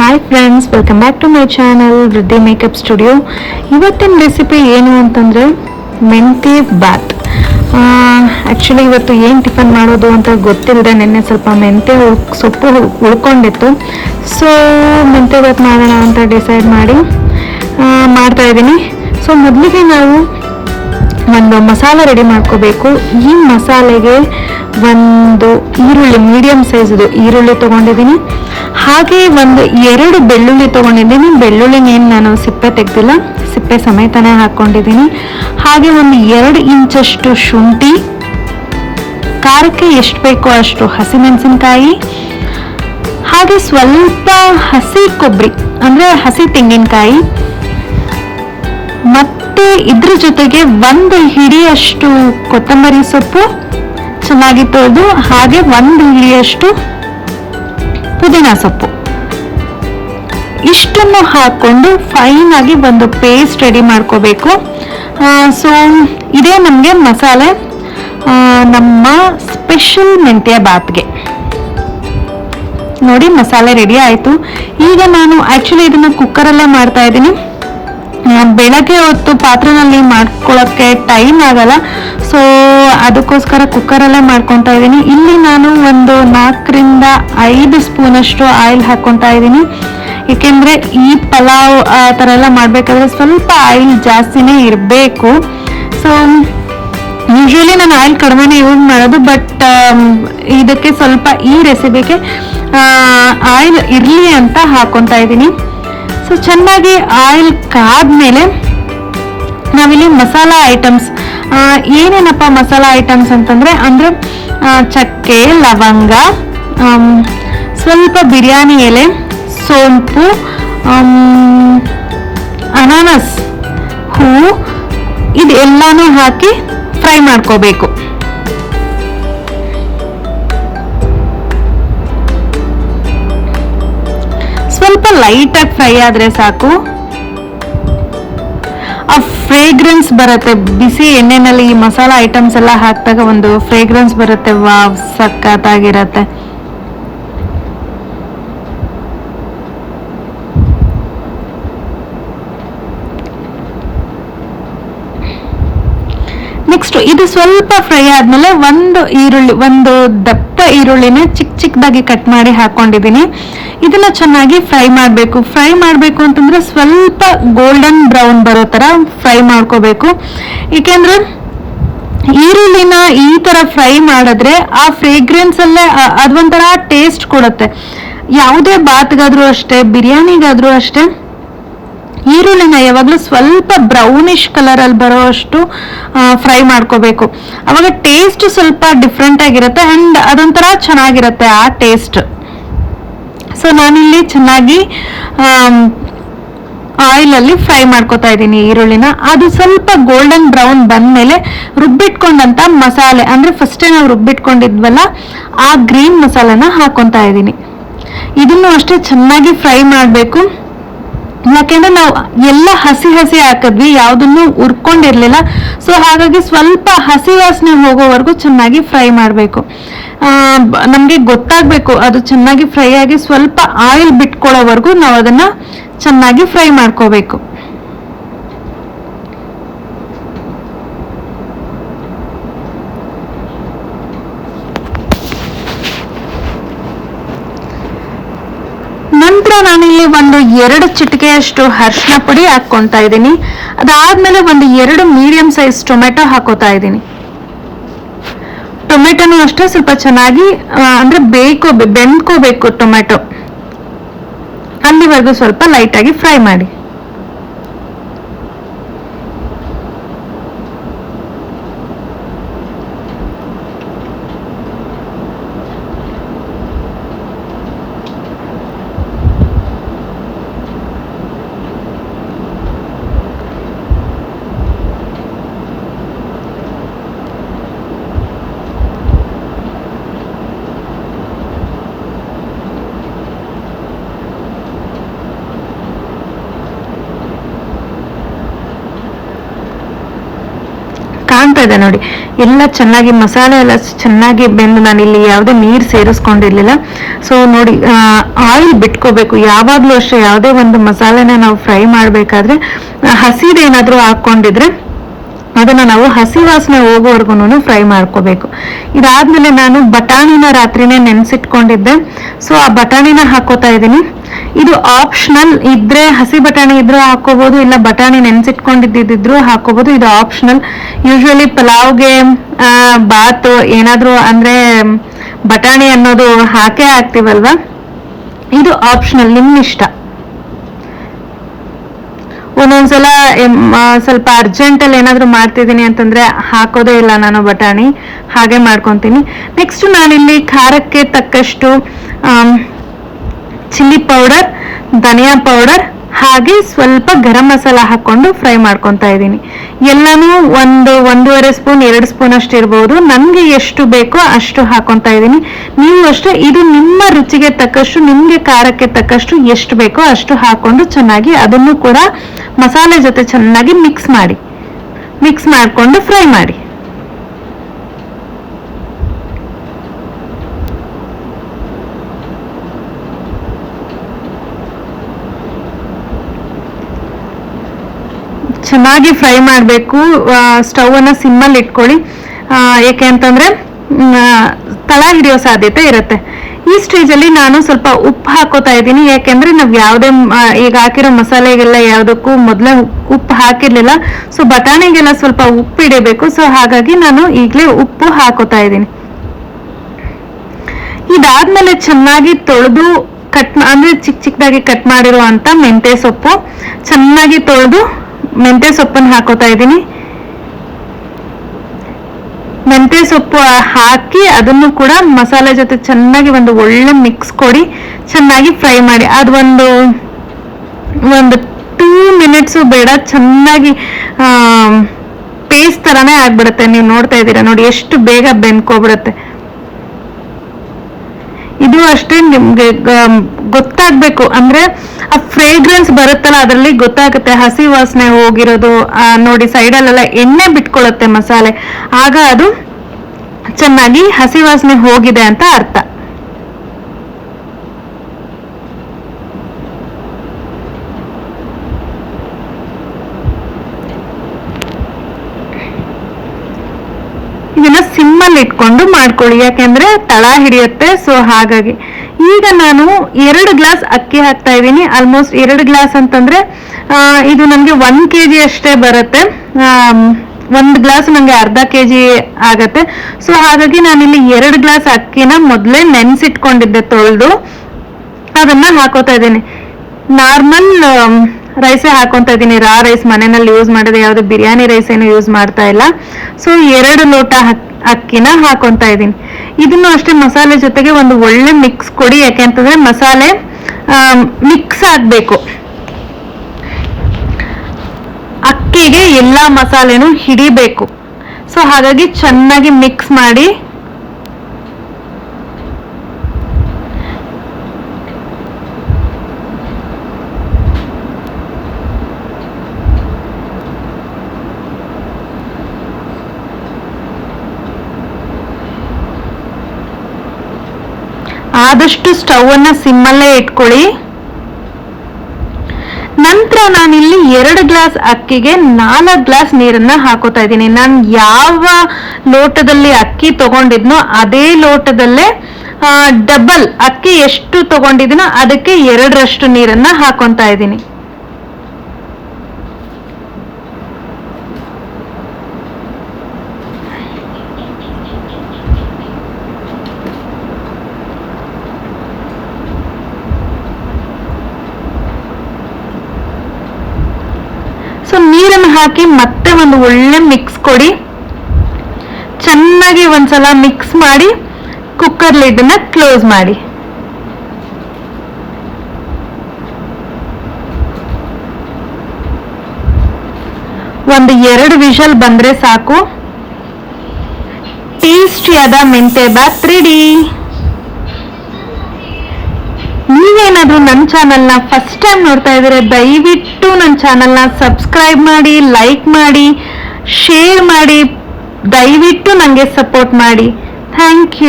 Hi friends welcome back to my channel Vriddhi makeup studio ಇವತ್ತಿನ recipe ಏನು ಅಂತಂದರೆ ಮೆಂತ್ಯ ಬಾತ್ ಆ್ಯಕ್ಚುಲಿ ಇವತ್ತು ಏನು ಟಿಫನ್ ಮಾಡೋದು ಅಂತ ಗೊತ್ತಿಲ್ಲದೆ ನಿನ್ನೆ ಸ್ವಲ್ಪ ಉಳ್- ಸೊಪ್ಪು ಉಳ್ಕೊಂಡಿತ್ತು. ಸೊ ಮೆಂತೆ ಬಾತ್ ಮಾಡೋಣ ಅಂತ ಡಿಸೈಡ್ ಮಾಡಿ ಮಾಡ್ತಾಯಿದ್ದೀನಿ ಸೊ ಮೊದಲಿಗೆ ನಾವು ಒಂದು ಮಸಾಲೆ ರೆಡಿ ಮಾಡ್ಕೋಬೇಕು. ಈ ಮಸಾಲೆಗೆ ಒಂದು ಈರುಳ್ಳಿ ಮೀಡಿಯಂ ಸೈಜ್ದು ಈರುಳ್ಳಿ ತೊಗೊಂಡಿದ್ದೀನಿ. ಹಾಗೆ ಒಂದು ಎರಡು ಬೆಳ್ಳುಳ್ಳಿ ತೊಗೊಂಡಿದ್ದೀನಿ. ಬೆಳ್ಳುಳ್ಳಿನೇನು ನಾನು ಸಿಪ್ಪೆ ತೆಗೆದಿಲ್ಲ, ಸಿಪ್ಪೆ ಸಮೇತನೇ ಹಾಕ್ಕೊಂಡಿದ್ದೀನಿ ಹಾಗೆ ಒಂದು ಎರಡು ಇಂಚಷ್ಟು ಶುಂಠಿ, ಖಾರಕ್ಕೆ ಎಷ್ಟು ಬೇಕೋ ಅಷ್ಟು ಹಸಿಮೆಣಸಿನ್ಕಾಯಿ, ಹಾಗೆ ಸ್ವಲ್ಪ ಹಸಿ ಕೊಬ್ಬರಿ, ಅಂದರೆ ಹಸಿ ತೆಂಗಿನಕಾಯಿ. ಮತ್ತೆ ಇದ್ರ ಜೊತೆಗೆ ಒಂದು ಹಿಡಿಯಷ್ಟು ಕೊತ್ತಂಬರಿ ಸೊಪ್ಪು ಚೆನ್ನಾಗಿ ತೊಳೆದು ಹಾಗೆ ಒಂದು ಇಲಿಯಷ್ಟು ಪುದೀನ ಸೊಪ್ಪು. ಇಷ್ಟನ್ನು ಹಾಕೊಂಡು ಫೈನ್ ಆಗಿ ಒಂದು ಪೇಸ್ಟ್ ರೆಡಿ ಮಾಡ್ಕೋಬೇಕು. ಸೊ ಇದೇ ನಮಗೆ ಮಸಾಲೆ ನಮ್ಮ ಸ್ಪೆಷಲ್ ಮೆಂತ್ಯ ಬಾತ್ಗೆ. ನೋಡಿ ಮಸಾಲೆ ರೆಡಿ ಆಯಿತು. ಈಗ ನಾನು ಆ್ಯಕ್ಚುಲಿ ಇದನ್ನು ಕುಕ್ಕರಲ್ಲೇ ಮಾಡ್ತಾ ಇದ್ದೀನಿ. ಬೆಳಗ್ಗೆ ಹೊತ್ತು ಪಾತ್ರೆನಲ್ಲಿ ಮಾಡ್ಕೊಳ್ಳೋಕ್ಕೆ ಟೈಮ್ ಆಗಲ್ಲ. ಸೊ ಅದಕ್ಕೋಸ್ಕರ ಕುಕ್ಕರಲ್ಲೇ ಮಾಡ್ಕೊತಾ ಇದ್ದೀನಿ. ಇಲ್ಲಿ ನಾನು ಒಂದು ನಾಲ್ಕರಿಂದ ಐದು ಸ್ಪೂನಷ್ಟು ಆಯಿಲ್ ಹಾಕ್ಕೊತಾ ಇದ್ದೀನಿ. ಏಕೆಂದರೆ ಈ ಪಲಾವ್, ಆ ಥರ ಎಲ್ಲ ಮಾಡಬೇಕಾದ್ರೆ ಸ್ವಲ್ಪ ಆಯಿಲ್ ಜಾಸ್ತಿನೇ ಇರಬೇಕು. ಸೊ ಯೂಶ್ವಲಿ ನಾನು ಆಯಿಲ್ ಕಡಿಮೆನೇ ಯೂಸ್ ಮಾಡೋದು ಬಟ್ ಇದಕ್ಕೆ ಸ್ವಲ್ಪ ಈ ರೆಸಿಪಿಗೆ ಆಯಿಲ್ ಇರಲಿ ಅಂತ ಹಾಕೊತಾ ಇದ್ದೀನಿ. ಸೊ ಚೆನ್ನಾಗಿ ಆಯಿಲ್ ಕಾದ್ಮೇಲೆ ನಾವಿಲ್ಲಿ ಮಸಾಲ ಐಟಮ್ಸ್ ಏನೇನಪ್ಪ ಮಸಾಲ ಐಟಮ್ಸ್ ಅಂತಂದರೆ, ಅಂದರೆ ಚಕ್ಕೆ, ಲವಂಗ ಸ್ವಲ್ಪ ಬಿರಿಯಾನಿ ಎಲೆ, ಸೋಂಪು ಅನಾನಸ್ ಹೂವು ಇದೆಲ್ಲನೂ ಹಾಕಿ ಫ್ರೈ ಮಾಡ್ಕೋಬೇಕು. ಸ್ವಲ್ಪ ಲೈಟಾಗಿ ಫ್ರೈ ಆದರೆ ಸಾಕು. ಆ ಫ್ರೇಗ್ರೆನ್ಸ್ ಬರುತ್ತೆ. ಬಿಸಿ ಎಣ್ಣೆನಲ್ಲಿ ಈ ಮಸಾಲ ಐಟಮ್ಸ್ ಎಲ್ಲ ಹಾಕಿದಾಗ ಒಂದು ಫ್ರೇಗ್ರೆನ್ಸ್ ಬರುತ್ತೆ. ವಾವ್, ಸಖತ್ತಾಗಿರತ್ತೆ. ನೆಕ್ಸ್ಟ್ ಇದು ಸ್ವಲ್ಪ ಫ್ರೈ ಆದ್ಮೇಲೆ ಒಂದು ಈರುಳ್ಳಿ, ಒಂದು ದಪ್ಪ ಈರುಳ್ಳಿನ ಚಿಕ್ಕ ಚಿಕ್ಕದಾಗಿ ಕಟ್ ಮಾಡಿ ಹಾಕೊಂಡಿದ್ದೀನಿ. ಇದನ್ನ ಚೆನ್ನಾಗಿ ಫ್ರೈ ಮಾಡಬೇಕು. ಫ್ರೈ ಮಾಡಬೇಕು ಅಂತಂದ್ರೆ ಸ್ವಲ್ಪ ಗೋಲ್ಡನ್ ಬ್ರೌನ್ ಬರೋ ತರ ಫ್ರೈ ಮಾಡ್ಕೋಬೇಕು. ಏಕೆಂದ್ರೆ ಈರುಳ್ಳಿನ ಈ ತರ ಫ್ರೈ ಮಾಡಿದ್ರೆ ಆ ಫ್ರೇಗ್ರೆನ್ಸ್ ಅಲ್ಲೇ ಅದೊಂಥರ ಟೇಸ್ಟ್ ಕೊಡುತ್ತೆ. ಯಾವುದೇ ಬಾತ್ಗಾದ್ರೂ ಅಷ್ಟೇ, ಬಿರಿಯಾನಿಗಾದ್ರೂ ಅಷ್ಟೇ ಈರುಳ್ಳಿನ ಯಾವಾಗಲೂ ಸ್ವಲ್ಪ ಬ್ರೌನಿಶ್ ಕಲರಲ್ಲಿ ಬರೋ ಅಷ್ಟು ಫ್ರೈ ಮಾಡ್ಕೋಬೇಕು. ಅವಾಗ ಟೇಸ್ಟ್ ಸ್ವಲ್ಪ ಡಿಫ್ರೆಂಟ್ ಆಗಿರುತ್ತೆ ಆ್ಯಂಡ್ ಅದೊಂಥರ ಚೆನ್ನಾಗಿರುತ್ತೆ ಆ ಟೇಸ್ಟ್ ಸೊ ನಾನಿಲ್ಲಿ ಚೆನ್ನಾಗಿ ಆಯಿಲಲ್ಲಿ ಫ್ರೈ ಮಾಡ್ಕೊತಾ ಇದ್ದೀನಿ ಈರುಳ್ಳಿನ. ಅದು ಸ್ವಲ್ಪ ಗೋಲ್ಡನ್ ಬ್ರೌನ್ ಬಂದಮೇಲೆ ರುಬ್ಬಿಟ್ಕೊಂಡಂತ ಮಸಾಲೆ, ಅಂದರೆ ಫಸ್ಟೇ ನಾವು ರುಬ್ಬಿಟ್ಕೊಂಡಿದ್ವಲ್ಲ, ಆ ಗ್ರೀನ್ ಮಸಾಲೆನ ಹಾಕೊತಾ ಇದ್ದೀನಿ. ಇದನ್ನು ಅಷ್ಟೇ ಚೆನ್ನಾಗಿ ಫ್ರೈ ಮಾಡಬೇಕು. ಯಾಕೆಂದ್ರೆ ನಾವು ಎಲ್ಲ ಹಸಿ ಹಸಿ ಹಾಕಿದ್ವಿ, ಯಾವುದನ್ನು ಉರ್ಕೊಂಡಿರ್ಲಿಲ್ಲ ಸೊ ಹಾಗಾಗಿ ಸ್ವಲ್ಪ ಹಸಿ ವಾಸನೆ ಹೋಗೋವರೆಗೂ ಚೆನ್ನಾಗಿ ಫ್ರೈ ಮಾಡಬೇಕು. ನಮಗೆ ಗೊತ್ತಾಗಬೇಕು ಅದು ಚೆನ್ನಾಗಿ ಫ್ರೈ ಆಗಿ ಸ್ವಲ್ಪ ಆಯಿಲ್ ಬಿಟ್ಕೊಳ್ಳೋವರೆಗೂ ನಾವು ಅದನ್ನ ಚೆನ್ನಾಗಿ ಫ್ರೈ ಮಾಡ್ಕೋಬೇಕು ನಂತರ ನಾನಿಲ್ಲಿ ಒಂದು ಎರಡು ಚಿಟಿಕೆಯಷ್ಟು ಅರ್ಶಿನ ಪುಡಿ ಹಾಕ್ಕೊತಾ ಇದ್ದೀನಿ. ಅದಾದ್ಮೇಲೆ ಒಂದು ಎರಡು ಮೀಡಿಯಂ ಸೈಜ್ ಟೊಮೆಟೊ ಹಾಕೋತಾ ಇದ್ದೀನಿ. ಟೊಮೆಟೊನು ಅಷ್ಟೇ ಸ್ವಲ್ಪ ಚೆನ್ನಾಗಿ ಅಂದ್ರೆ ಬೇಕೋ ಬೆಂದ್ಕೋಬೇಕು ಟೊಮೆಟೊ. ಅಲ್ಲಿವರೆಗೂ ಸ್ವಲ್ಪ ಲೈಟಾಗಿ ಫ್ರೈ ಮಾಡಿ. ಇದೆ ನೋಡಿ. ಎಲ್ಲ ಚೆನ್ನಾಗಿ ಮಸಾಲೆ ಎಲ್ಲ ಚೆನ್ನಾಗಿ ಬೆಂದು ನಾನು ಇಲ್ಲಿ ಯಾವುದೇ ನೀರು ಸೇರಿಸ್ಕೊಂಡಿರ್ಲಿಲ್ಲ. ಸೊ ನೋಡಿ ಆಯಿಲ್ ಬಿಟ್ಕೋಬೇಕು. ಯಾವಾಗಲೂ ಅಷ್ಟೇ ಯಾವುದೇ ಒಂದು ಮಸಾಲೆನ ನಾವು ಫ್ರೈ ಮಾಡಬೇಕಾದ್ರೆ ಹಸಿದೇನಾದರೂ ಹಾಕ್ಕೊಂಡಿದ್ರೆ ಅದನ್ನ ನಾವು ಹಸಿ ವಾಸನೆ ಹೋಗೋವರೆಗೂ ಫ್ರೈ ಮಾಡ್ಕೋಬೇಕು. ಇದಾದ್ಮೇಲೆ ನಾನು ಬಟಾಣಿನ ರಾತ್ರಿನೇ ನೆನ್ಸಿಟ್ಕೊಂಡಿದ್ದೆ. ಸೊ ಆ ಬಟಾಣಿನ ಹಾಕೋತಾ ಇದ್ದೀನಿ. ಇದು ಆಪ್ಷನಲ್ ಇದ್ರೆ ಹಸಿ ಬಟಾಣಿ ಇದ್ರೂ ಹಾಕೋಬಹುದು ಇಲ್ಲ ಬಟಾಣಿ ನೆನ್ಸಿಟ್ಕೊಂಡಿದ್ದಿದ್ರು ಹಾಕೋಬಹುದು ಇದು ಆಪ್ಷನಲ್ ಯೂಶುವಲಿ ಪಲಾವ್ಗೆ ಬಾತ್ ಏನಾದ್ರೂ ಅಂದ್ರೆ ಬಟಾಣಿ ಅನ್ನೋದು ಹಾಕೇ ಹಾಕ್ತಿವಲ್ವಾ? ಇದು ಆಪ್ಷನಲ್ ನಿಮ್ಮ ಇಷ್ಟ ಒಂದೊಂದ್ಸಲ ಸ್ವಲ್ಪ ಅರ್ಜೆಂಟ್ ಅರ್ಜೆಂಟಲ್ಲಿ ಏನಾದರೂ ಮಾಡ್ತಿದ್ದೀನಿ ಅಂತಂದ್ರೆ ಹಾಕೋದೇ ಇಲ್ಲ ನಾನು ಬಟಾಣಿ. ಹಾಗೆ ಮಾಡ್ಕೊತೀನಿ. ನೆಕ್ಸ್ಟ್ ನಾನಿಲ್ಲಿ ಖಾರಕ್ಕೆ ತಕ್ಕಷ್ಟು ಚಿಲ್ಲಿ ಪೌಡರ್ ಧನಿಯಾ ಪೌಡರ್ ಹಾಗೆ ಸ್ವಲ್ಪ ಗರಂ ಮಸಾಲ ಹಾಕೊಂಡು ಫ್ರೈ ಮಾಡ್ಕೊತಾ ಇದ್ದೀನಿ. ಎಲ್ಲನೂ ಒಂದು, ಒಂದೂವರೆ ಸ್ಪೂನ್, ಎರಡು ಸ್ಪೂನ್ ಅಷ್ಟು ಇರ್ಬೋದು. ನನಗೆ ಎಷ್ಟು ಬೇಕೋ ಅಷ್ಟು ಹಾಕೊತಾ ಇದ್ದೀನಿ. ನೀವು ಅಷ್ಟೇ, ಇದು ನಿಮ್ಮ ರುಚಿಗೆ ತಕ್ಕಷ್ಟು, ನಿಮಗೆ ಖಾರಕ್ಕೆ ತಕ್ಕಷ್ಟು ಎಷ್ಟು ಬೇಕೋ ಅಷ್ಟು ಹಾಕೊಂಡು ಚೆನ್ನಾಗಿ ಅದನ್ನು ಕೂಡ ಮಸಾಲೆ ಜೊತೆ ಚೆನ್ನಾಗಿ ಮಿಕ್ಸ್ ಮಾಡಿ. ಮಿಕ್ಸ್ ಮಾಡಿಕೊಂಡು ಫ್ರೈ ಮಾಡಿ. ಚೆನ್ನಾಗಿ ಫ್ರೈ ಮಾಡಬೇಕು. ಸ್ಟವ್ ಅನ್ನ ಸಿಮ್ಮಲ್ಲಿ ಇಟ್ಕೊಳ್ಳಿ. ಏಕೆ ಅಂತಂದ್ರೆ ತಳ ಹಿಡಿಯೋ ಸಾಧ್ಯತೆ ಇರುತ್ತೆ. ಈ ಸ್ಟೇಜಲ್ಲಿ ನಾನು ಸ್ವಲ್ಪ ಉಪ್ಪು ಹಾಕೋತಾ ಇದ್ದೀನಿ. ಯಾಕೆಂದ್ರೆ ನಾವು ಯಾವುದೇ ಈಗ ಹಾಕಿರೋ ಮಸಾಲೆಗೆಲ್ಲ ಯಾವುದಕ್ಕೂ ಮೊದಲೇ ಉಪ್ಪು ಹಾಕಿರ್ಲಿಲ್ಲ. ಸೊ ಬಟಾಣಿಗೆಲ್ಲ ಸ್ವಲ್ಪ ಉಪ್ಪು ಹಿಡಿಬೇಕು ಸೊ ಹಾಗಾಗಿ ನಾನು ಈಗಲೇ ಉಪ್ಪು ಹಾಕೋತಾ ಇದ್ದೀನಿ. ಇದಾದ್ಮೇಲೆ ಚೆನ್ನಾಗಿ ತೊಳೆದು ಕಟ್, ಅಂದ್ರೆ ಚಿಕ್ಕ ಚಿಕ್ಕದಾಗಿ ಕಟ್ ಮಾಡಿರುವಂತ ಮೆಂತೆ ಸೊಪ್ಪು. ಚೆನ್ನಾಗಿ ತೊಳೆದು ಮೆಂತೆ ಸೊಪ್ಪನ್ನು ಹಾಕೋತಾ ಇದ್ದೀನಿ. ಮೆಂತೆ ಸೊಪ್ಪು ಹಾಕಿ ಅದನ್ನು ಕೂಡ ಮಸಾಲೆ ಜೊತೆ ಚೆನ್ನಾಗಿ ಒಂದು ಒಳ್ಳೆ ಮಿಕ್ಸ್ ಕೊಡಿ, ಚೆನ್ನಾಗಿ ಫ್ರೈ ಮಾಡಿ. ಅದು ಒಂದು ಒಂದು ಟೂ ಮಿನಿಟ್ಸು ಬೇಡ. ಚೆನ್ನಾಗಿ ಪೇಸ್ಟ್ ಥರನೇ ಆಗ್ಬಿಡುತ್ತೆ. ನೀವು ನೋಡ್ತಾ ಇದ್ದೀರಾ ನೋಡಿ, ಎಷ್ಟು ಬೇಗ ಬೆನ್ಕೋಬಿಡುತ್ತೆ ಇದು ಅಷ್ಟೇ ನಿಮ್ಗೆ ಗೊತ್ತಾಗ್ಬೇಕು. ಅಂದ್ರೆ ಆ ಫ್ರೇಗ್ರೆನ್ಸ್ ಬರುತ್ತಲ್ಲ ಅದರಲ್ಲಿ ಗೊತ್ತಾಗುತ್ತೆ. ಹಸಿ ವಾಸನೆ ಹೋಗಿರೋದು ಆ, ನೋಡಿ ಸೈಡಲ್ಲೆಲ್ಲ ಎಣ್ಣೆ ಬಿಟ್ಕೊಳ್ಳುತ್ತೆ ಮಸಾಲೆ. ಆಗ ಅದು ಚೆನ್ನಾಗಿ ಹಸಿ ವಾಸನೆ ಹೋಗಿದೆ ಅಂತ ಅರ್ಥ ಇದನ್ನ ಸಿಮ್ಮಲ್ಲಿ ಇಟ್ಕೊಂಡು ಮಾಡ್ಕೊಳ್ಳಿ. ಯಾಕೆಂದ್ರೆ ತಳ ಹಿಡಿಯುತ್ತೆ ಸೊ ಹಾಗಾಗಿ. ಈಗ ನಾನು ಎರಡು ಗ್ಲಾಸ್ ಅಕ್ಕಿ ಹಾಕ್ತಾ ಇದ್ದೀನಿ. ಆಲ್ಮೋಸ್ಟ್ ಎರಡು ಗ್ಲಾಸ್ ಅಂತಂದ್ರೆ ಇದು ನನಗೆ ಒನ್ ಕೆ ಜಿ ಅಷ್ಟೇ ಬರುತ್ತೆ. ಒಂದು ಗ್ಲಾಸ್ ನಂಗೆ ಅರ್ಧ ಕೆ ಜಿ ಆಗತ್ತೆ. ಸೊ ಹಾಗಾಗಿ ನಾನಿಲ್ಲಿ ಎರಡು ಗ್ಲಾಸ್ ಅಕ್ಕಿನ ಮೊದಲೇ ನೆನೆಸಿಟ್ಕೊಂಡಿದ್ದೆ ತೊಳೆದು. ಅದನ್ನ ಹಾಕೋತಾ ಇದ್ದೀನಿ. ನಾರ್ಮಲ್ ರೈಸ್ ಹಾಕೊಂತ ಇದ್ದೀನಿ. ರಾ ರೈಸ್ ಮನೆಯಲ್ಲಿ ಯೂಸ್ ಮಾಡಿದೆ ಯಾವುದು ಬಿರಿಯಾನಿ ರೈಸ್ ಏನು ಯೂಸ್ ಮಾಡ್ತಾ ಇಲ್ಲ. ಸೊ ಎರಡು ಲೋಟ ಅಕ್ಕಿನ ಹಾಕೊಂತ ಇದ್ದೀನಿ. ಇದನ್ನು ಅಷ್ಟೇ ಮಸಾಲೆ ಜೊತೆಗೆ ಒಂದು ಒಳ್ಳೆ ಮಿಕ್ಸ್ ಕೊಡಿ ಯಾಕೆಂತಂದ್ರೆ ಮಸಾಲೆ ಮಿಕ್ಸ್ ಆಗಬೇಕು. ಅಕ್ಕಿಗೆ ಎಲ್ಲ ಮಸಾಲೆನೂ ಹಿಡಿಬೇಕು. ಸೊ ಹಾಗಾಗಿ ಚೆನ್ನಾಗಿ ಮಿಕ್ಸ್ ಮಾಡಿ ಆದಷ್ಟು ಸ್ಟವನ್ನು ಸಿಮ್ಮಲ್ಲೇ ಇಟ್ಕೊಳ್ಳಿ. ನಂತರ ನಾನಿಲ್ಲಿ ಎರಡು ಗ್ಲಾಸ್ ಅಕ್ಕಿಗೆ ನಾಲ್ಕು ಗ್ಲಾಸ್ ನೀರನ್ನ ಹಾಕೋತಾ ಇದ್ದೀನಿ. ನಾನು ಯಾವ ಲೋಟದಲ್ಲಿ ಅಕ್ಕಿ ತಗೊಂಡಿದ್ನೋ ಅದೇ ಲೋಟದಲ್ಲೇ ಡಬಲ್ ಅಕ್ಕಿ ಎಷ್ಟು ತಗೊಂಡಿದ್ದೀನೋ ಅದಕ್ಕೆ ಎರಡರಷ್ಟು ನೀರನ್ನ ಹಾಕೊತಾ ಇದ್ದೀನಿ ಸೊ ನೀರನ್ನು ಹಾಕಿ ಮತ್ತೆ ಒಂದು ಒಳ್ಳೆ ಮಿಕ್ಸ್ ಕೊಡಿ. ಚೆನ್ನಾಗಿ ಒಂದ್ಸಲ ಮಿಕ್ಸ್ ಮಾಡಿ ಕುಕ್ಕರ್ ಲಿಡ್ನ ಕ್ಲೋಸ್ ಮಾಡಿ. ಒಂದು ಎರಡು ವಿಷಲ್ ಬಂದ್ರೆ ಸಾಕು. ಟೇಸ್ಟಿಯಾದ ಮೆಂತೆ ಬಾತ್ ರೆಡಿ ನೀವೇನಾದ್ರೂ ನನ್ನ ಚಾನಲ್ನ ಫಸ್ಟ್ ಟೈಮ್ ನೋಡ್ತಾ ಇದ್ರೆ ದಯವಿಟ್ಟು ನನ್ನ ಚಾನಲ್ನ ಸಬ್ಸ್ಕ್ರೈಬ್ ಮಾಡಿ ಲೈಕ್ ಮಾಡಿ ಶೇರ್ ಮಾಡಿ, ದಯವಿಟ್ಟು ನನಗೆ ಸಪೋರ್ಟ್ ಮಾಡಿ. Thank you